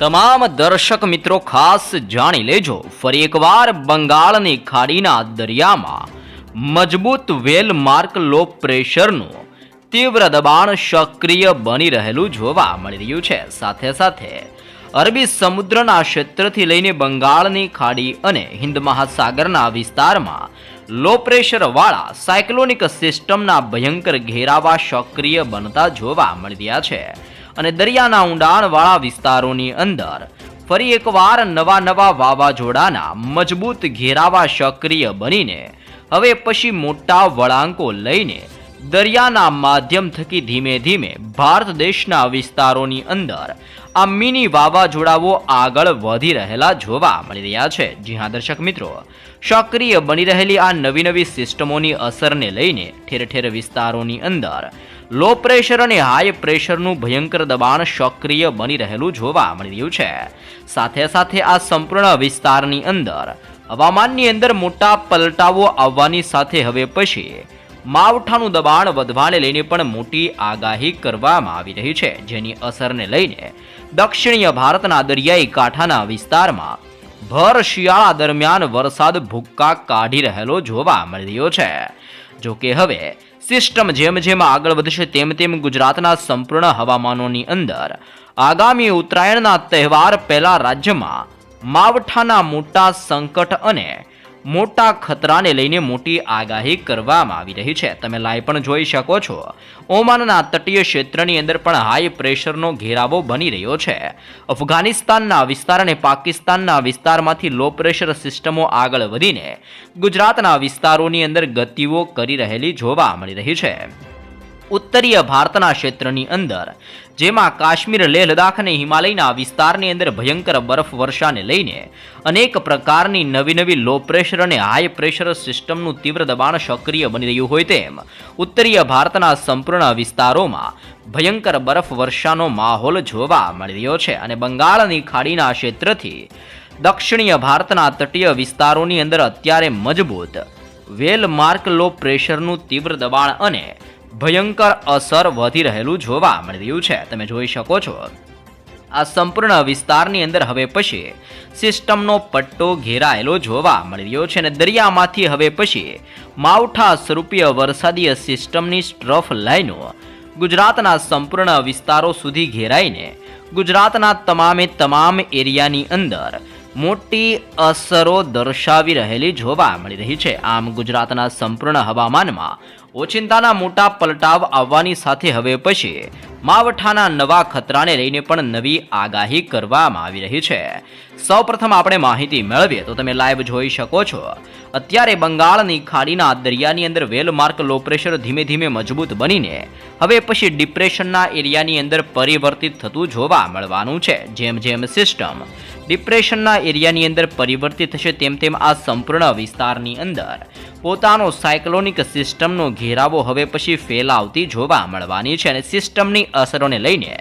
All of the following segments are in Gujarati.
તમામ દર્શક મિત્રો ખાસ જાણી લેજો. ફરી એકવાર બંગાળની ખાડીના દરિયામાં મજબૂત વેલ માર્ક લો પ્રેશરનું તીવ્ર દબાણ સક્રિય બની રહેલું જોવા મળી રહ્યું છે. સાથે સાથે અરબી સમુદ્રના ક્ષેત્રથી લઈને બંગાળની ખાડી અને હિન્દ મહાસાગરના વિસ્તારમાં લો પ્રેશરવાળા સાયક્લોનિક સિસ્ટમના ભયંકર ઘેરાવા સક્રિય બનતા જોવા મળી રહ્યા છે. અને દરિયાના ઊંડાણવાળા વિસ્તારોની અંદર ફરી એકવાર નવા નવા વાવાઝોડાના મજબૂત ઘેરાવા સક્રિય બનીને હવે પછી મોટા વળાંકો લઈને દરિયાના માધ્યમ થકી ધીમે ધીમે ભારત દેશના વિસ્તારોની અંદર આ મિની વાવાઝોડાઓ આગળ વધી રહેલા જોવા મળી રહ્યા છે. જી હા, દર્શક મિત્રો. સક્રિય બની રહેલી આ નવી નવી સિસ્ટમોની અસરને લઈને ઠેર ઠેર વિસ્તારોની અંદર લો પ્રેશર અને હાઈ પ્રેશરનું ભયંકર દબાણ સક્રિય બની રહેલું જોવા મળી રહ્યું છે. સાથે સાથે આ સંપૂર્ણ વિસ્તારની અંદર હવામાનની અંદર મોટા પલટાવો આવવાની સાથે હવે પછી માવઠાનું દબાણ વધવાને લઈને પણ મોટી આગાહી કરવામાં આવી રહી છે, જેની અસરને લઈને દક્ષિણીય ભારતના દરિયાઈ કાંઠાના વિસ્તારમાં ભર શિયાળા દરમિયાન વરસાદ ભૂક્કા કાઢી રહેલો જોવા મળી રહ્યો છે. જો કે હવે સિસ્ટમ જેમ જેમ આગળ વધશે તેમ તેમ ગુજરાતના સંપૂર્ણ હવામાનોની અંદર આગામી ઉત્તરાયણના તહેવાર પહેલા રાજ્યમાં માવઠાના મોટા સંકટ અને મોટા ખતરાને લઈને મોટી આગાહી કરવામાં આવી રહી છે. તમે લાઈવ પણ જોઈ શકો છો. ઓમાનના તટીય ક્ષેત્રની અંદર પણ હાઈ પ્રેશરનો ઘેરાવો બની રહ્યો છે. અફઘાનિસ્તાનના વિસ્તાર અને પાકિસ્તાનના વિસ્તારમાંથી લો પ્રેશર સિસ્ટમો આગળ વધીને ગુજરાતના વિસ્તારોની અંદર ગતિઓ કરી રહેલી જોવા મળી રહી છે. ઉત્તરીય ભારતના ક્ષેત્રની અંદર, જેમાં કાશ્મીર, લેહ લદાખ અને હિમાલયના વિસ્તારની અંદર ભયંકર બરફ વર્ષાને લઈને અનેક પ્રકારની નવી નવી લો પ્રેશર અને હાઈ પ્રેશર સિસ્ટમનું તીવ્ર દબાણ સક્રિય બની રહ્યું હોય તેમ, ઉત્તરીય ભારતના સંપૂર્ણ વિસ્તારોમાં ભયંકર બરફ વર્ષાનો માહોલ જોવા મળી રહ્યો છે અને બંગાળની ખાડીના ક્ષેત્રથી દક્ષિણીય ભારતના તટીય વિસ્તારોની અંદર અત્યારે મજબૂત, વેલ માર્ક લો પ્રેશરનું તીવ્ર દબાણ અને ભયંકર અસર વધી રહેલું જોવા મળી રહ્યું છે. તમે જોઈ શકો છો. આ સંપૂર્ણ વિસ્તારની અંદર હવે પછી સિસ્ટમનો પટ્ટો ઘેરાયેલો જોવા મળી રહ્યો છે અને દરિયામાંથી હવે પછી માવઠા સ્વરૂપીય વરસાદીય સિસ્ટમની સ્ટ્રફ લાઈનો ગુજરાતના સંપૂર્ણ વિસ્તારો સુધી ઘેરાઈને ગુજરાતના તમામે તમામ એરિયાની અંદર મોટી અસરો દર્શાવી રહેલી જોવા મળી રહી છે. આમ ગુજરાતના સંપૂર્ણ હવામાનમાં ઓચિંતાના મોટા પલટાવ આવવાની સાથે હવે પછી માવઠાના નવા ખતરાને લઈને પણ નવી આગાહી કરવામાં આવી રહી છે. સૌપ્રથમ આપણે માહિતી મેળવીએ તો તમે લાઈવ જોઈ શકો છો. અત્યારે બંગાળની ખાડીના દરિયાની અંદર વેલમાર્ક લો પ્રેશર ધીમે ધીમે મજબૂત બનીને હવે પછી ડિપ્રેશનના એરિયાની અંદર પરિવર્તિત થતું જોવા મળવાનું છે. જેમ જેમ સિસ્ટમ ડિપ્રેશનના એરિયાની અંદર પરિવર્તિત થશે તેમ તેમ આ સંપૂર્ણ વિસ્તારની અંદર. પોતાનો સાયક્લોનિક સિસ્ટમનો ઘેરાવો હવે પછી ફેલાવતી જોવા મળવાની છે અને સિસ્ટમની અસરોને લઈને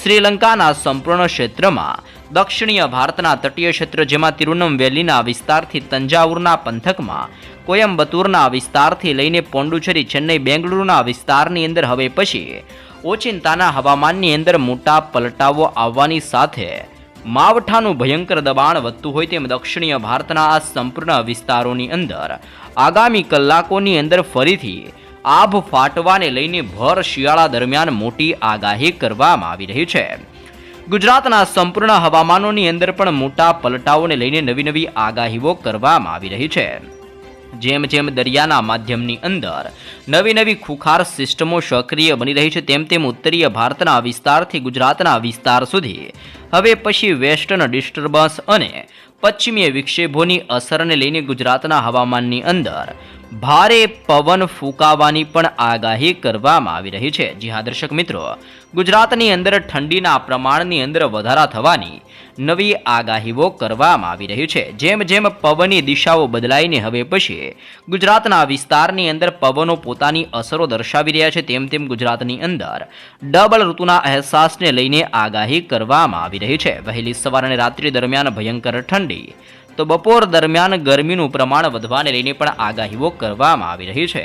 શ્રીલંકાના સંપૂર્ણ ક્ષેત્રમાં દક્ષિણીય ભારતના તટીય ક્ષેત્ર જેમાં તિરુનમવેલીના વિસ્તારથી તંજાવુરના પંથકમાં કોયમ્બતુરના વિસ્તારથી લઈને પોંડુચેરી ચેન્નઈ, બેંગલુરુના વિસ્તારની અંદર હવે પછી ઓચિંતાના હવામાનની અંદર મોટા પલટાવો આવવાની સાથે માવઠાનું ભયંકર દબાણ વધતું હોય તેમ દક્ષિણીય ભારતના આ સંપૂર્ણ વિસ્તારોની અંદર. આગામી કલાકોની અંદર ફરીથી આભ ફાટવાને લઈને ભર શિયાળા દરમિયાન મોટી આગાહી કરવામાં આવી રહી છે. ગુજરાતના સંપૂર્ણ હવામાનોની અંદર પણ મોટા પલટાઓને લઈને નવી નવી આગાહીઓ કરવામાં આવી રહી છે. જેમ જેમ દરિયાના માધ્યમની અંદર નવી નવી ખુખાર સિસ્ટમો સક્રિય બની રહી છે, તેમ તેમ ઉત્તરીય ભારતના વિસ્તારથી ગુજરાતના વિસ્તાર સુધી. હવે પછી વેસ્ટર્ન ડિસ્ટર્બન્સ અને પશ્ચિમીય વિક્ષેપોની અસરને લઈને ગુજરાતના હવામાનની અંદર ભારે પવન ફૂંકાવાની પણ આગાહી કરવામાં આવી રહી છે. જી દર્શક મિત્રો, ગુજરાતની અંદર ઠંડીના પ્રમાણની અંદર વધારા થવાની નવી આગાહીઓ કરવામાં આવી રહી છે. જેમ જેમ પવનની દિશાઓ બદલાઈને હવે પછી ગુજરાતના વિસ્તારની અંદર પવનો પોતાની અસરો દર્શાવી રહ્યા છે. તેમ તેમ ગુજરાતની અંદર ડબલ ઋતુના અહેસાસને લઈને આગાહી કરવામાં આવી રહી છે. વહેલી સવાર અને રાત્રિ દરમિયાન ભયંકર ઠંડી તો બપોર દરમિયાન ગરમીનું પ્રમાણ વધવાને લઈને પણ આગાહીઓ કરવામાં આવી રહી છે.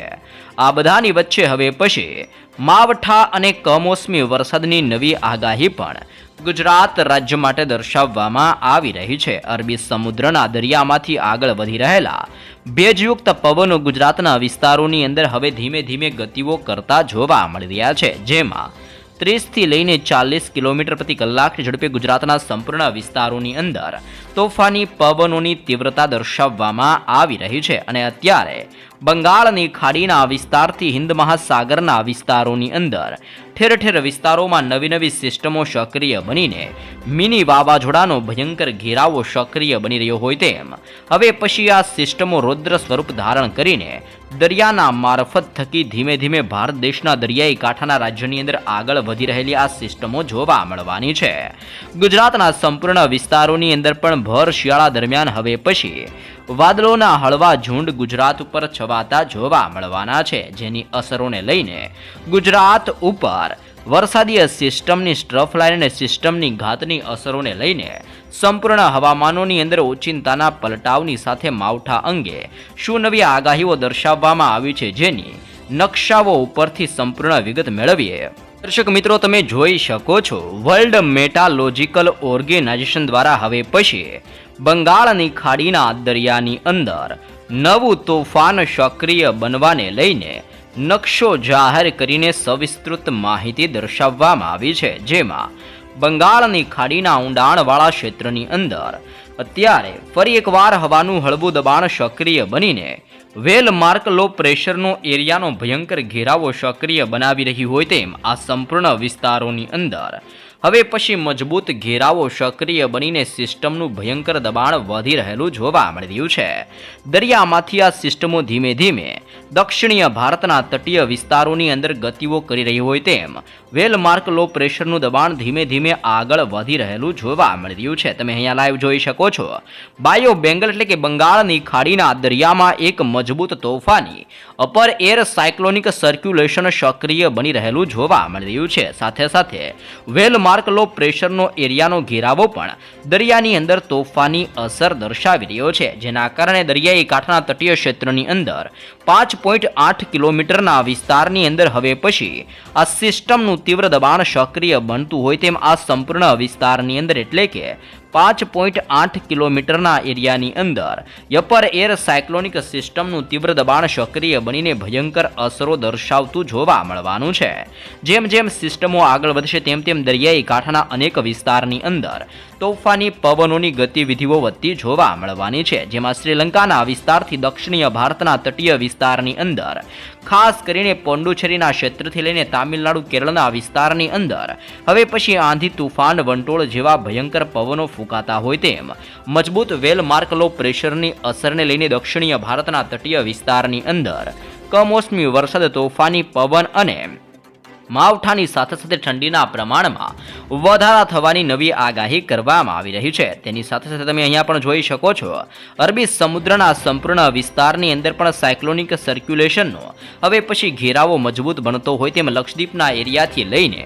આ બધાની વચ્ચે હવે પછી માવઠા અને કમોસમી વરસાદની નવી આગાહી પણ ગુજરાત રાજ્ય માટે દર્શાવવામાં આવી રહી છે. અરબી સમુદ્રના દરિયામાંથી આગળ વધી રહેલા ભેજયુક્ત પવનો ગુજરાતના વિસ્તારોની અંદર હવે ધીમે ધીમે ગતિઓ કરતા જોવા મળી રહ્યા છે. જેમાં ત્રીસથી લઈને ચાલીસ કિલોમીટર પ્રતિ કલાકની ઝડપે ગુજરાતના સંપૂર્ણ વિસ્તારોની અંદર તોફાની પવનોની તીવ્રતા દર્શાવવામાં આવી રહી છે અને અત્યારે બંગાળની ખાડીના વિસ્તારથી હિન્દ મહાસાગરના વિસ્તારોની અંદર ઠેર ઠેર વિસ્તારોમાં નવી નવી સિસ્ટમો સક્રિય બનીને મિની વાવાઝોડાનો ભયંકર ઘેરાવો સક્રિય બની રહ્યો હોય તેમ. હવે પછી આ સિસ્ટમો રૌદ્ર સ્વરૂપ ધારણ કરીને દરિયાના મારફત થકી ધીમે ધીમે ભારત દેશના દરિયાઈ કાંઠાના રાજ્યની અંદર આગળ વધી રહેલી આ સિસ્ટમો જોવા મળવાની છે. ગુજરાતના સંપૂર્ણ વિસ્તારોની અંદર પણ ભર શિયાળા દરમિયાન હવે પછી વાદળોના હળવા ઝુંડ ગુજરાત ઉપર છવાતા જોવા મળવાના છે, જેની અસરોને લઈને ગુજરાત ઉપર વરસાદીય સિસ્ટમની સ્ટ્રફ લાઇન અને સિસ્ટમની ઘાતની અસરોને લઈને સંપૂર્ણ હવામાનોની અંદર ઓચિંતાના પલટાવની સાથે માવઠા અંગે શું નવી આગાહીઓ દર્શાવવામાં આવી છે જેની નકશાઓ ઉપરથી સંપૂર્ણ વિગત મેળવીએ. દર્શક મિત્રો, તમે જોઈ શકો છો, વર્લ્ડ મેટાલોજિકલ ઓર્ગેનાઇઝેશન દ્વારા હવે પછી બંગાળની ખાડીના દરિયાની અંદર નવું તોફાન સક્રિય બનવાને લઈને નકશો જાહેર કરીને સવિસ્તૃત માહિતી દર્શાવવામાં આવી છે, જેમાં બંગાળની ખાડીના ઊંડાણવાળા ક્ષેત્રની અંદર અત્યારે ફરી એકવાર હવાનું હળવું દબાણ સક્રિય બનીને વેલ માર્ક લો પ્રેશરનો એરિયાનો ભયંકર ઘેરાવો સક્રિય બનાવી રહી હોય તેમ આ સંપૂર્ણ વિસ્તારોની અંદર. હવે પછી મજબૂત ઘેરાવો સક્રિય બનીને સિસ્ટમનું ભયંકર દબાણ વધી રહેલું જોવા મળી રહ્યું છે. દરિયામાંથી આ સિસ્ટમો ધીમે ધીમે દક્ષિણીય ભારતના તટીય વિસ્તારોની અંદર ગતિઓ કરી રહી હોય તેમ વેલમાર્ક લો પ્રેશરનું દબાણ ધીમે ધીમે આગળ વધી રહેલું જોવા મળી રહ્યું છે. તમે અહીંયા લાઈવ જોઈ શકો છો. બાયો બેંગલ એટલે કે બંગાળની ખાડીના દરિયામાં એક મજબૂત તોફાની, અપર એર સાયક્લોનિક સર્ક્યુલેશન સક્રિય બની રહેલું જોવા મળી રહ્યું છે. સાથે સાથે વેલમાર્ક લો પ્રેશરનો એરિયાનો ઘેરાવો પણ દરિયાની અંદર તોફાની અસર દર્શાવી રહ્યો છે. જેના કારણે દરિયાઈ કાંઠાના તટીય ક્ષેત્રની અંદર પાંચ પોઈન્ટ આઠ કિલોમીટરના વિસ્તારની અંદર. હવે પછી આ સિસ્ટમનું તીવ્ર દબાણ સક્રિય બનતું હોય તેમ આ સંપૂર્ણ વિસ્તારની અંદર એટલે કે પાંચ પોઈન્ટ આઠ કિલોમીટરના એરિયાની અંદર યપર એર સાયક્લોનિક સિસ્ટમનું તીવ્ર દબાણ સક્રિય બનીને ભયંકર અસરો દર્શાવતું જોવા મળવાનું છે. જેમ જેમ સિસ્ટમો આગળ વધશે તેમ તેમ દરિયાઈ કાંઠાના અનેક વિસ્તારની અંદર તોફાની પવનોની ગતિવિધિઓ વધતી જોવા મળવાની છે. જેમાં શ્રીલંકાના વિસ્તારથી દક્ષિણીય ભારતના તટીય વિસ્તારની અંદર, ખાસ કરીને પોંડુચેરીના ક્ષેત્રથી લઈને તામિલનાડુ, કેરળના વિસ્તારની અંદર, હવે પછી આંધી તુફાન વંટોળ જેવા ભયંકર પવનો ફૂંકાતા હોય તેમ. મજબૂત વેલ માર્ક પ્રેશરની અસરને લઈને દક્ષિણીય ભારતના તટીય વિસ્તારની અંદર કમોસમી વરસાદ, તોફાની પવન અને માવઠાની સાથે સાથે ઠંડીના પ્રમાણમાં વધારા થવાની નવી આગાહી કરવામાં આવી રહી છે. તેની સાથે સાથે તમે અહીંયા પણ જોઈ શકો છો. અરબી સમુદ્રના સંપૂર્ણ વિસ્તારની અંદર પણ સાયક્લોનિક સર્ક્યુલેશનનો હવે પછી ઘેરાવો મજબૂત બનતો હોય તેમ લક્ષદ્વીપના એરિયાથી લઈને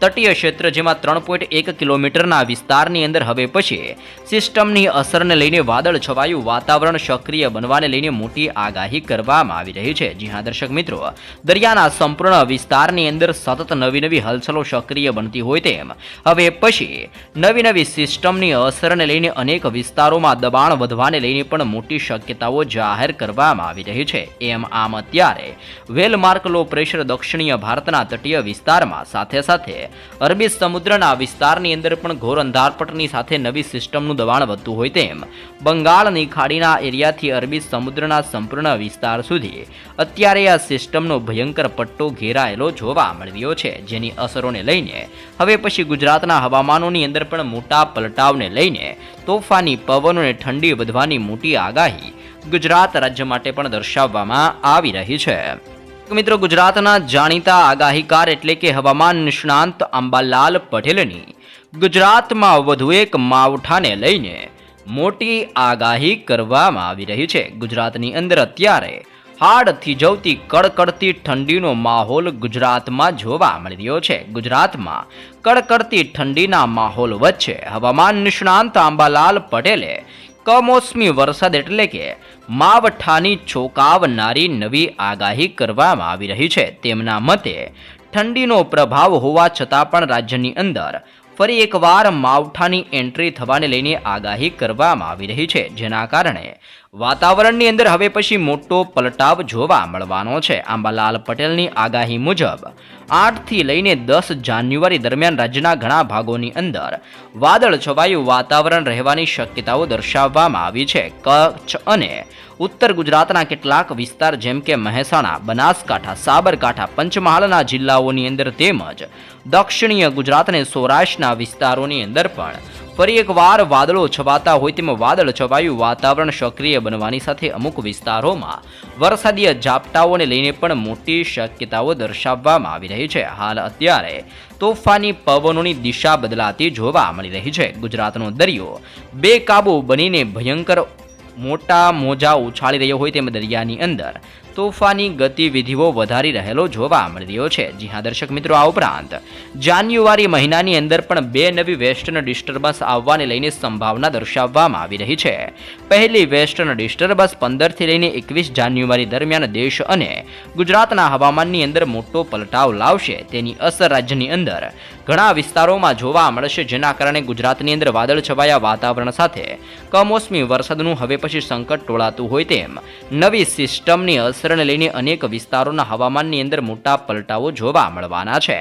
તટીય ક્ષેત્ર જેમાં ત્રણ પોઈન્ટ એક કિલોમીટરના વિસ્તારની અંદર હવે પછી સિસ્ટમની અસરને લઈને વાદળ છવાયું, વાતાવરણ સક્રિય બનવાને લઈને મોટી આગાહી કરવામાં આવી રહી છે. જી હા, દર્શક મિત્રો, દરિયાના સંપૂર્ણ વિસ્તારની અંદર સતત નવી નવી હલચલો સક્રિય બનતી હોય તેમ, હવે પછી નવી નવી સિસ્ટમની અસરને લઈને અનેક વિસ્તારોમાં દબાણ વધવાને લઈને પણ મોટી શક્યતાઓ જાહેર કરવામાં આવી રહી છે. એમ આમ અત્યારે વેલમાર્ક લો પ્રેશર દક્ષિણીય ભારતના તટીય વિસ્તારમાં સાથે સાથે અરબી સમુદ્રના વિસ્તારની અંદર પણ ઘોર અંધારપટની સાથે નવી સિસ્ટમનું દબાણ વધતું હોય તેમ બંગાળની ખાડીના એરિયાથી અરબી સમુદ્રના સંપૂર્ણ વિસ્તાર સુધી અત્યારે આ સિસ્ટમનો ભયંકર પટ્ટો ઘેરાયેલો જોવા મળ્યો છે, જેની અસરોને લઈને. હવે પછી ગુજરાતના હવામાનોની અંદર પણ મોટા પલટાવને લઈને તોફાની પવનોને ઠંડી વધવાની મોટી આગાહી ગુજરાત રાજ્ય માટે પણ દર્શાવવામાં આવી રહી છે. મિત્રો ગુજરાતના જાણીતા આગાહીકાર એટલે કે હવામાન નિષ્ણાંત અંબાલાલ પટેલની ગુજરાતમાં વધુ એક માવઠાને લઈને મોટી આગાહી કરવામાં આવી રહી છે. ગુજરાતની અંદર અત્યારે હાડ થીજવતી કડકડતી ઠંડીનો માહોલ ગુજરાતમાં જોવા મળી રહ્યો છે. ગુજરાતમાં કડકડતી ઠંડીના માહોલ વચ્ચે હવામાન નિષ્ણાંત આંબાલાલ પટેલે કમોસમી વરસાદ એટલે કે માવઠાની ચોંકાવનારી નવી આગાહી કરવામાં આવી રહી છે. તેમના મતે ઠંડીનો પ્રભાવ હોવા છતાં પણ રાજ્યની અંદર ફરી એકવાર માવઠાની એન્ટ્રી થવાને લઈને આગાહી કરવામાં આવી રહી છે. જેના કારણે વાતાવરણની અંદર હવે પછી મોટો પલટાવ જોવા મળવાનો છે. આંબાલાલ પટેલની આગાહી મુજબ, આઠથી લઈને દસ જાન્યુઆરી દરમિયાન રાજ્યના ઘણા ભાગોની અંદર વાદળ છવાયું વાતાવરણ રહેવાની શક્યતાઓ દર્શાવવામાં આવી છે. કચ્છ અને ઉત્તર ગુજરાતના કેટલાક વિસ્તાર જેમ કે મહેસાણા, બનાસકાંઠા, સાબરકાંઠા, પંચમહાલના જિલ્લાઓની અંદર તેમજ દક્ષિણીય ગુજરાત અને સૌરાષ્ટ્રના વિસ્તારોની અંદર પણ ફરી એકવાર વાદળો છવાતા હોય તેમ વાદળ છવાયું વાતાવરણ સક્રિય બનવાની સાથે અમુક વિસ્તારોમાં વરસાદીય ઝાપટાઓને લઈને પણ મોટી શક્યતાઓ દર્શાવવામાં આવી રહી છે. હાલ અત્યારે તોફાની પવનોની દિશા બદલાતી જોવા મળી રહી છે. ગુજરાતનો દરિયો બેકાબુ બનીને ભયંકર મોટા મોજા ઉછાળી રહ્યો હોય તેમ દરિયાની અંદર તોફાની ગતિવિધિઓ વધારી રહેલો જોવા મળી રહ્યો છે. જી હા, દર્શક મિત્રો, આ ઉપરાંત જાન્યુઆરી મહિનાની અંદર પણ બે નવી વેસ્ટર્ન ડિસ્ટર્બન્સ આવવાને લઈને સંભાવના દર્શાવવામાં આવી રહી છે. પહેલી વેસ્ટર્ન ડિસ્ટર્બન્સ પંદરથી લઈને એકવીસ જાન્યુઆરી દરમિયાન દેશ અને ગુજરાતના હવામાનની અંદર મોટો પલટાવ લાવશે. તેની અસર રાજ્યની અંદર ઘણા વિસ્તારોમાં જોવા મળશે, જેના કારણે ગુજરાતની અંદર વાદળ છવાયા વાતાવરણ સાથે કમોસમી વરસાદનું હવે પછી સંકટ ટોળાતું હોય તેમ. નવી સિસ્ટમની અસરને લઈને અનેક વિસ્તારોના હવામાનની અંદર મોટા પલટાઓ જોવા મળવાના છે.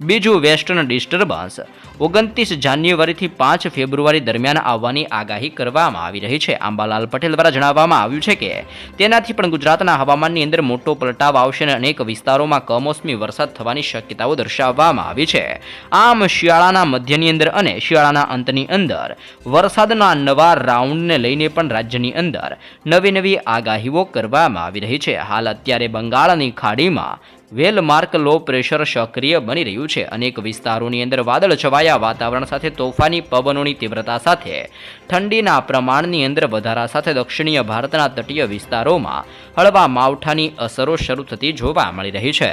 બીજું વેસ્ટર્ન ડિસ્ટર્બન્સ. ઓગણત્રીસ જાન્યુઆરીથી પાંચ ફેબ્રુઆરી દરમિયાન આવવાની આગાહી કરવામાં આવી રહી છે. આંબાલાલ પટેલ દ્વારા જણાવવામાં આવ્યું છે કે, તેનાથી પણ ગુજરાતના હવામાનની અંદર મોટો પલટાવ આવશે અને અનેક વિસ્તારોમાં કમોસમી વરસાદ થવાની શક્યતાઓ દર્શાવવામાં આવી છે. આમ, શિયાળાના મધ્યની અંદર અને શિયાળાના અંતની અંદર, વરસાદના નવા રાઉન્ડને લઈને પણ રાજ્યની અંદર નવી નવી આગાહીઓ કરવામાં આવી રહી છે. હાલ અત્યારે બંગાળની ખાડીમાં વેલમાર્ક લો પ્રેશર સક્રિય બની રહ્યું છે. અનેક વિસ્તારોની અંદર વાદળ છવાયા, વાતાવરણ સાથે તોફાની, પવનોની તીવ્રતા સાથે ઠંડીના પ્રમાણની અંદર વધારા સાથે દક્ષિણીય ભારતના તટીય વિસ્તારોમાં હળવા માવઠાની અસરો શરૂ થતી જોવા મળી રહી છે.